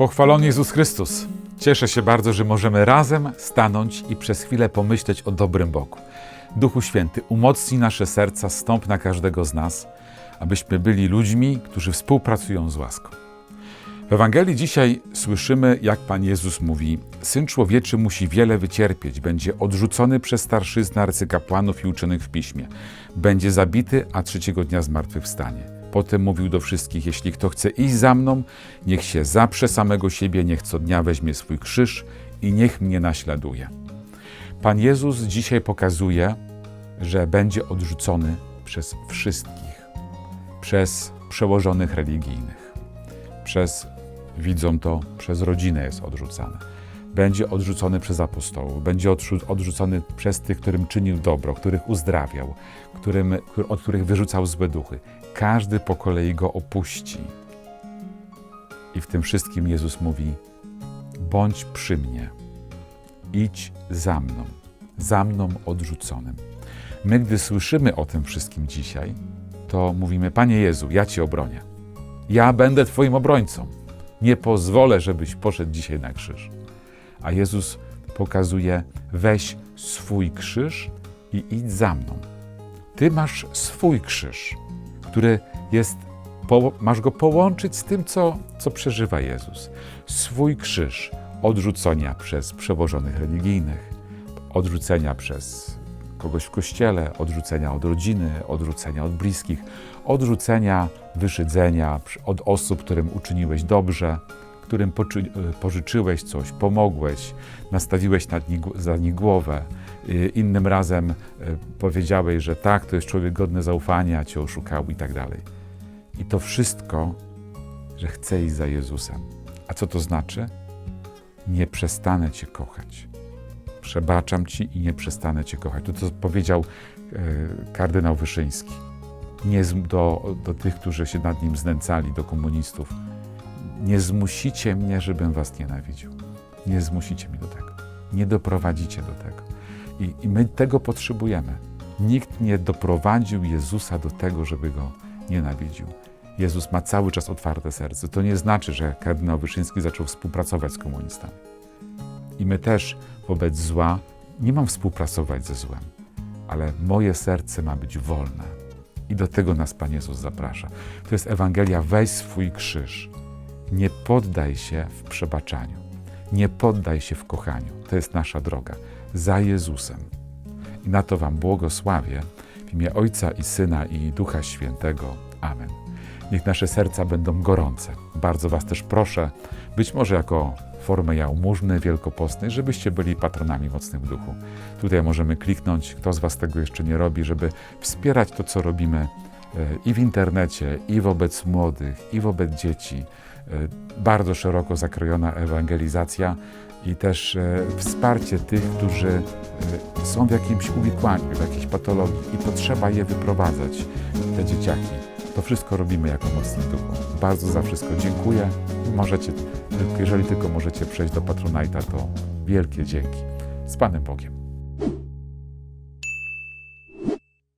Pochwalony Jezus Chrystus. Cieszę się bardzo, że możemy razem stanąć i przez chwilę pomyśleć o dobrym Bogu. Duchu Święty, umocnij nasze serca, stąp na każdego z nas, abyśmy byli ludźmi, którzy współpracują z łaską. W Ewangelii dzisiaj słyszymy, jak Pan Jezus mówi: Syn człowieczy musi wiele wycierpieć, będzie odrzucony przez starszyznę arcykapłanów i uczonych w piśmie, będzie zabity, a trzeciego dnia zmartwychwstanie. Potem mówił do wszystkich: Jeśli kto chce iść za mną, niech się zaprze samego siebie, niech co dnia weźmie swój krzyż i niech mnie naśladuje. Pan Jezus dzisiaj pokazuje, że będzie odrzucony przez wszystkich, przez przełożonych religijnych, przez widzą to, przez rodzinę jest odrzucane. Będzie odrzucony przez apostołów, będzie odrzu- odrzucony przez tych, którym czynił dobro, których uzdrawiał, którym, któ- od których wyrzucał złe duchy. Każdy po kolei go opuści. I w tym wszystkim Jezus mówi: bądź przy mnie, idź za mną, za mną odrzuconym. My, gdy słyszymy o tym wszystkim dzisiaj, to mówimy: Panie Jezu, ja Cię obronię. Ja będę Twoim obrońcą. Nie pozwolę, żebyś poszedł dzisiaj na krzyż. A Jezus pokazuje: weź swój krzyż i idź za mną. Ty masz swój krzyż, który jest, masz go połączyć z tym, co, co przeżywa Jezus. Swój krzyż odrzucenia przez przełożonych religijnych, odrzucenia przez kogoś w kościele, odrzucenia od rodziny, odrzucenia od bliskich, odrzucenia, wyszydzenia od osób, którym uczyniłeś dobrze, którym poczy, pożyczyłeś coś, pomogłeś, nastawiłeś nad nich, za nich głowę. Y, Innym razem y, powiedziałeś, że tak, to jest człowiek godny zaufania, cię oszukał i tak dalej. I to wszystko, że chcę iść za Jezusem. A co to znaczy? Nie przestanę Cię kochać przebaczam ci i nie przestanę cię kochać. To, co powiedział e, kardynał Wyszyński. Nie do, do tych, którzy się nad nim znęcali, do komunistów. Nie zmusicie mnie, żebym was nienawidził. Nie zmusicie mnie do tego. Nie doprowadzicie do tego. I, I my tego potrzebujemy. Nikt nie doprowadził Jezusa do tego, żeby go nienawidził. Jezus ma cały czas otwarte serce. To nie znaczy, że kardynał Wyszyński zaczął współpracować z komunistami. I my też wobec zła nie mam współpracować ze złem, ale moje serce ma być wolne. I do tego nas Pan Jezus zaprasza. To jest Ewangelia, weź swój krzyż. Nie poddaj się w przebaczaniu. Nie poddaj się w kochaniu. To jest nasza droga. Za Jezusem. I na to Wam błogosławię w imię Ojca i Syna i Ducha Świętego. Amen. Niech nasze serca będą gorące. Bardzo Was też proszę, być może jako formę jałmużny wielkopostnej, żebyście byli patronami mocnych w duchu. Tutaj możemy kliknąć, kto z Was tego jeszcze nie robi, żeby wspierać to, co robimy i w internecie, i wobec młodych, i wobec dzieci. E, Bardzo szeroko zakrojona ewangelizacja i też e, wsparcie tych, którzy e, są w jakimś uwikłaniu, w jakiejś patologii i potrzeba je wyprowadzać, te dzieciaki. To wszystko robimy jako mocni w duchu. Bardzo za wszystko dziękuję. Możecie, jeżeli tylko możecie przejść do Patronite'a, to wielkie dzięki. Z Panem Bogiem.